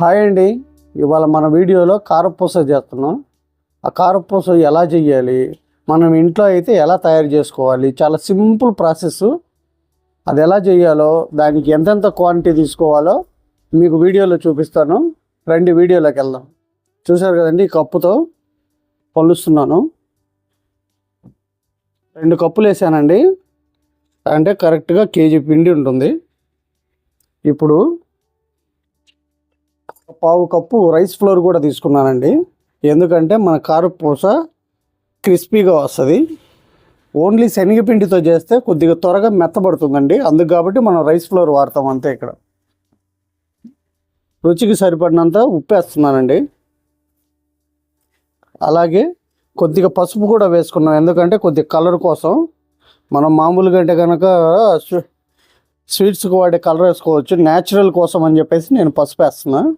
Hi అండి. ఇవాళ మన వీడియోలో కారపూస చేస్తున్నాం. ఆ కారపూస ఎలా చేయాలి? మనం ఇంట్లో అయితే ఎలా తయారు చేసుకోవాలి? చాలా సింపుల్ ప్రాసెస్. అది ఎలా చేయాలో దానికి ఎంతెంత క్వాంటిటీ తీసుకోవాలో మీకు వీడియోలో చూపిస్తాను. రండి వీడియోలోకి వెళ్దాం. చూసారు కదండి కప్పుతో పలుస్తున్నాను. రెండు కప్పులు వేసానండి. అంటే కరెక్ట్గా కేజీ పిండి ఉంటుంది. ఇప్పుడు పావు కప్పు రైస్ ఫ్లోర్ కూడా తీసుకున్నానండి. ఎందుకంటే మన కారపూస క్రిస్పీగా వస్తుంది. ఓన్లీ శనగపిండితో చేస్తే కొద్దిగా త్వరగా మెత్తబడుతుందండి. అందుకు కాబట్టి మనం రైస్ ఫ్లోర్ వాడతాం అంతే ఇక్కడ. రుచికి సరిపడినంత ఉప్పు వేస్తున్నానండి అలాగే కొద్దిగా పసుపు కూడా వేసుకున్నాం. ఎందుకంటే కొద్దిగా కలర్ కోసం మనం మామూలుగా అంటే కనుక స్వీట్స్కి వాడే కలర్ వేసుకోవచ్చు. న్యాచురల్ కోసం అని చెప్పేసి నేను పసుపు వేస్తున్నాను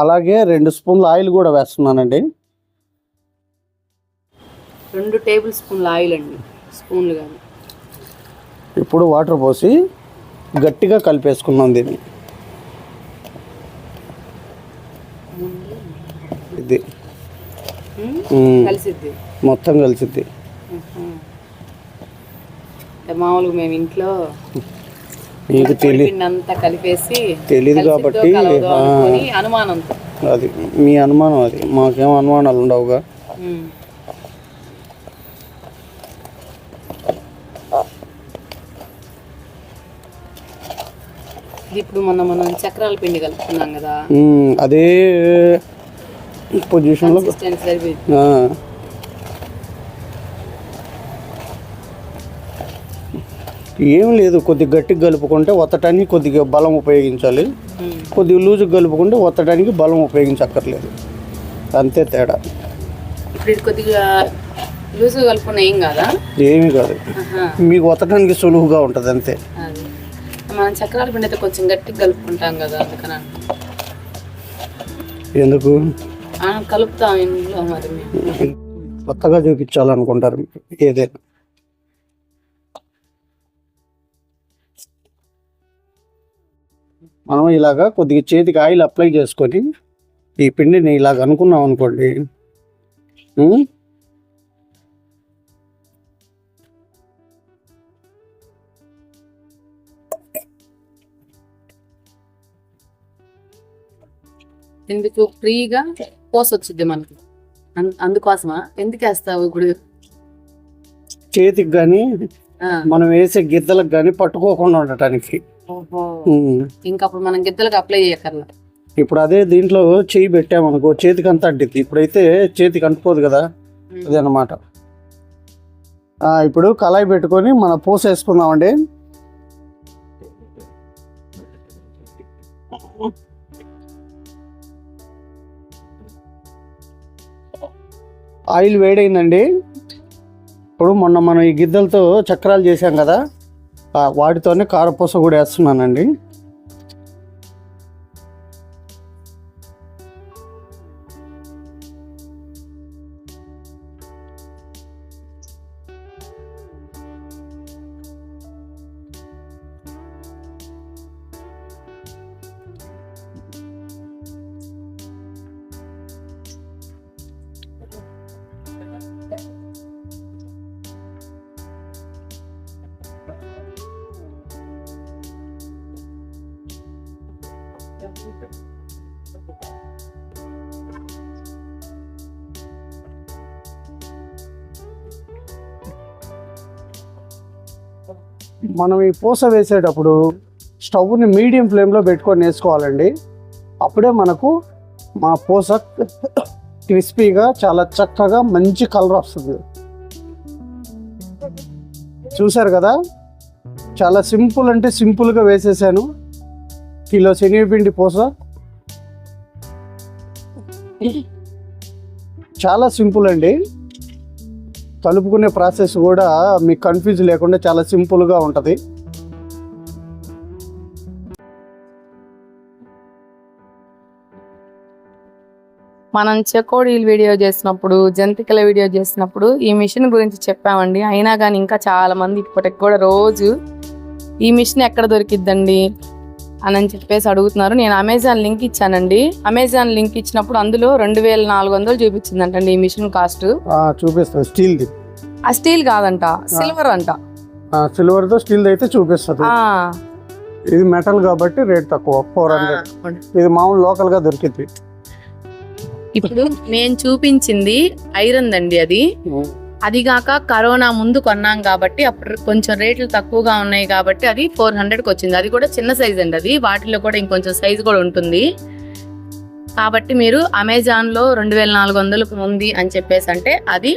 అలాగే రెండు స్పూన్ల ఆయిల్ కూడా వేస్తున్నానండి. రెండు టేబుల్ స్పూన్ల ఆయిల్ అండి స్పూన్లు కానీ ఇప్పుడు వాటర్ పోసి గట్టిగా కలిపేసుకున్నాం దీన్ని. ఇది. కలిసిద్ది. మొత్తం కలిసిద్ది. మామూలుగా మేము ఇంట్లో మీకు తెలి పిండి అంతా కలిపేసి కలిసిద్దో కాబట్టి అనుమానంతో అది మీ అనుమానం అది. మాకేం అనుమానాలు ఉండవుగా. ఇప్పుడు మొన్న మనం చక్రాల పిండి కలుపుకున్నాం కదా. అదే పొజిషన్లో కన్సిస్టెన్సీ సరిపోయింది ఆ, ఏం లేదు కొద్దిగా గట్టిగా కలుపుకుంటే ఒత్తటానికి కొద్దిగా బలం ఉపయోగించాలి. కొద్దిగా లూజుగా కలుపుకుంటే ఒత్తడానికి బలం ఉపయోగించక్కర్లేదు. అంతే తేడా. ఇప్పుడు ఇది కొద్దిగా లూజ్ కలుపుకున్న ఏం కాదా? ఏమీ కాదు. మీకు ఒత్తడానికి సులువుగా ఉంటుంది అంతే. మనం చక్రాల పిండి అయితే కొంచెం గట్టిగా కలుపుకుంటాం కదా అందుకని. ఎందుకు? కలుపుతాం ఇంట్లో మరి కొత్తగా చూపించాలనుకుంటారు ఏదైనా. మనం ఇలాగా కొద్దిగా చేతికి ఆయిల్ అప్లై చేసుకొని ఈ పిండిని ఇలాగ అనుకున్నాం అనుకోండి? ఎందుకు? ఫ్రీగా పోసొచ్చుద్ది మనకి. అందుకోసమా? ఎందుకు వేస్తావు ఇప్పుడు? చేతికి కానీ మనం వేసే గిద్దలకు కానీ పట్టుకోకుండా ఉండటానికి. ఇంకా అప్పుడు మనం గిద్దలకు అప్లై చేయక్కర్లా ఇప్పుడు అదే దీంట్లో చేయి పెట్టామనుకో చేతికి అంతా అడ్డిద్ది ఇప్పుడైతే చేతికి అంటుకోదు కదా? అదే అన్నమాట. ఆ, ఇప్పుడు కళాయి పెట్టుకొని మన పూస వేసుకుందామండి. ఆయిల్ వేడైందండి. ఇప్పుడు మొన్న మనం ఈ గిద్దలతో చక్రాలు చేసాం కదా వాటితోనే కారపూస కూడా వేస్తున్నానండి. మనం ఈ పూస వేసేటప్పుడు స్టవ్ని మీడియం ఫ్లేమ్లో పెట్టుకొని వేసుకోవాలండి. అప్పుడే మనకు మా పూస క్రిస్పీగా చాలా చక్కగా మంచి కలర్ వస్తుంది. చూసారు కదా? చాలా సింపుల్ అంటే సింపుల్గా వేసేసాను. కిలో శనగపిండి పూస. చాలా సింపుల్ అండి. కలుపుకునే ప్రాసెస్ కూడా మీకు కన్ఫ్యూజ్ లేకుండా చాలా సింపుల్గా ఉంటుంది. మనం చెకోడీలు వీడియో చేసినప్పుడు జంతికల వీడియో చేసినప్పుడు ఈ మిషన్ గురించి చెప్పామండి. అయినా కానీ ఇంకా చాలామంది ఇప్పటికి కూడా రోజు ఈ మిషన్ ఎక్కడ దొరికిద్దండి? అని అని చెప్పేసి అడుగుతున్నారు. నేను అమెజాన్ లింక్ ఇచ్చానండి. అమెజాన్ లింక్ ఇచ్చినప్పుడు అందులో రెండు వేల నాలుగు వందలు చూపించిందంటండి ఈ మిషన్ కాస్ట్. ఆ, చూపిస్తుంది స్టీల్ది. ఆ స్టీల్ కాదంట. సిల్వర్ అంట. సిల్వర్తో స్టీల్ది అయితే చూపిస్తుంది. ఆ, ఇది మెటల్ కాబట్టి రేట్ తక్కువ. ఫోర్ హండ్రెడ్ ఇది మామూలు లోకల్గా దొరికింది ఇప్పుడు నేను చూపించింది ఐరన్ దండి అది. అదిగాక కరోనా ముందు కొన్నాం కాబట్టి అప్పుడు కొంచెం రేట్లు తక్కువగా ఉన్నాయి కాబట్టి అది ఫోర్ హండ్రెడ్కి వచ్చింది. అది కూడా చిన్న సైజ్ అండి అది. వాటిలో కూడా ఇంకొంచెం సైజ్ కూడా ఉంటుంది. కాబట్టి మీరు అమెజాన్లో రెండు వేల నాలుగు వందలకు ఉంది అని చెప్పేసి అంటే అది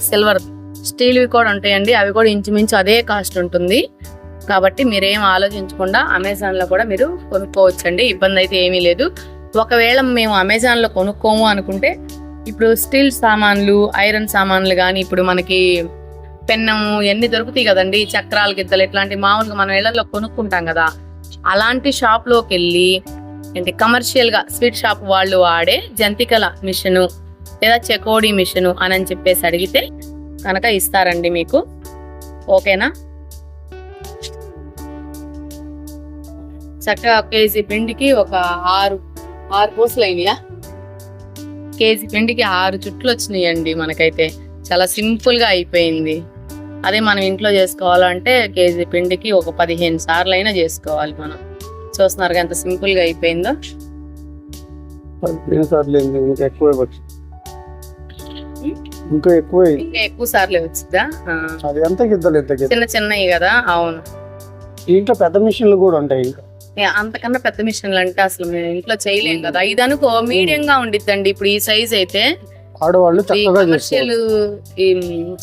సిల్వర్ స్టీల్వి కూడా ఉంటాయండి. అవి కూడా ఇంచుమించు అదే కాస్ట్ ఉంటుంది. కాబట్టి మీరేం ఆలోచించకుండా అమెజాన్లో కూడా మీరు కొనుక్కోవచ్చండి. ఇబ్బంది అయితే ఏమీ లేదు. ఒకవేళ మేము అమెజాన్లో కొనుక్కోము అనుకుంటే ఇప్పుడు స్టీల్ సామాన్లు ఐరన్ సామాన్లు కానీ ఇప్పుడు మనకి పెన్నము ఇవన్నీ దొరుకుతాయి కదండి చక్రాల గిద్దలు ఇట్లాంటి మామూలుగా మనం ఇళ్ళలో కొనుక్కుంటాం కదా. అలాంటి షాప్లోకి వెళ్ళి ఏంటి కమర్షియల్గా స్వీట్ షాప్ వాళ్ళు వాడే జంతికల మిషను లేదా చెకోడీ మిషను అని అని చెప్పేసి అడిగితే కనుక ఇస్తారండి మీకు. ఓకేనా? చక్కగా ఒక కేజీ పిండికి ఒక ఆరు ఆరు పూసలు అయినాయా కేజీ పిండికి ఆరు చుట్లు వచ్చినాయండి మనకైతే. చాలా సింపుల్గా అయిపోయింది. అదే మనం ఇంట్లో చేసుకోవాలంటే కేజీ పిండికి ఒక పదిహేను సార్లు అయినా చేసుకోవాలి మనం. చూస్తున్నారు ఎంత సింపుల్గా అయిపోయిందో. ఇంకా ఎక్కువ ఇంకా ఎక్కువ సార్లు వచ్చిందా. అది ఎంత గిద్దలు ఎంత గిద్దలు చిన్న చిన్నవి కదా అవును. ఇంట్లో పెద్ద మిషన్లు కూడా ఉంటాయి ఇంకా. అంతకన్నా పెద్ద మిషన్లు అంటే అసలు మేము ఇంట్లో చేయలేం కదా. ఇది అనుకో మీడియం గా ఉండిద్దండి. ఇప్పుడు ఈ సైజ్ అయితే ఆడవాళ్ళు ఈ చక్కగా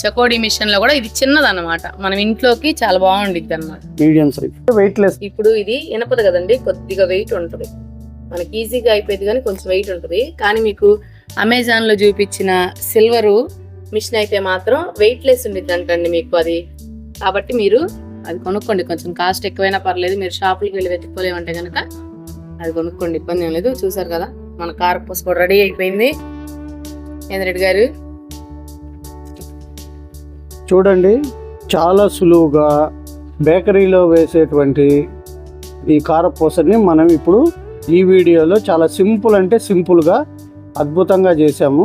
చకోడి మిషన్లో కూడా ఇది చిన్నదన్నమాట. మనం ఇంట్లోకి చాలా బాగుండిద్ది అనమాట మీడియం సైజ్ వెయిట్ లెస్ ఇప్పుడు ఇది ఇనపదు కదండి. కొద్దిగా వెయిట్ ఉంటది. మనకి ఈజీగా అయిపోయింది కానీ కొంచెం వెయిట్ ఉంటది. కానీ మీకు అమెజాన్లో చూపించిన సిల్వర్ మిషన్ అయితే మాత్రం వెయిట్ లెస్ ఉండిద్ది అంటండి మీకు అది. కాబట్టి మీరు అది కొనుక్కోండి. కొంచెం కాస్ట్ ఎక్కువైనా పర్లేదు. మీరు షాపులకు వెళ్ళి వెతుక్కోలేమంటే కనుక అది కొనుక్కోండి. ఇబ్బంది ఏం లేదు. చూసారు కదా మన కార్ పోస్ కూడా రెడీ అయిపోయింది. ఏంద్రెడ్డి గారు. చూడండి చాలా సులువుగా బేకరీలో వేసేటువంటి ఈ కారపూసని మనం ఇప్పుడు ఈ వీడియోలో చాలా సింపుల్ అంటే సింపుల్గా అద్భుతంగా చేసాము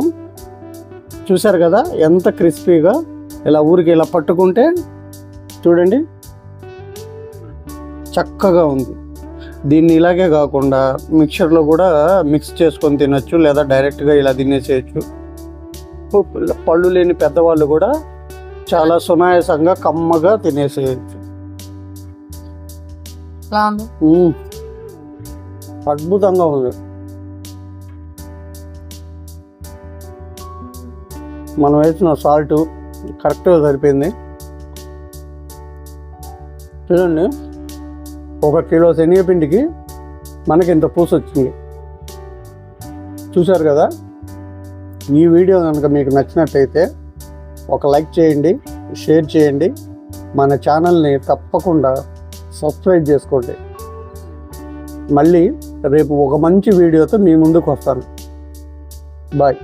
చూసారు కదా ఎంత క్రిస్పీగా ఇలా ఊరికి ఇలా పట్టుకుంటే చూడండి. చక్కగా ఉంది. దీన్ని ఇలాగే కాకుండా మిక్చర్లో కూడా మిక్స్ చేసుకొని తినొచ్చు లేదా డైరెక్ట్గా ఇలా తినేసేయచ్చు. పళ్ళు లేని పెద్దవాళ్ళు కూడా చాలా సునాయాసంగా కమ్మగా తినేసేయచ్చు. అద్భుతంగా ఉంది. మనం వేసిన సాల్ట్ కరెక్ట్గా సరిపోయింది. చూడండి. ఒక కిలో శనగపిండికి మనకి ఇంత పూస వచ్చింది చూశారు కదా? ఈ వీడియో కనుక మీకు నచ్చినట్టయితే ఒక లైక్ చేయండి షేర్ చేయండి మన ఛానల్ని తప్పకుండా సబ్స్క్రైబ్ చేసుకోండి. మళ్ళీ రేపు ఒక మంచి వీడియోతో మీ ముందుకు వస్తాను. బాయ్.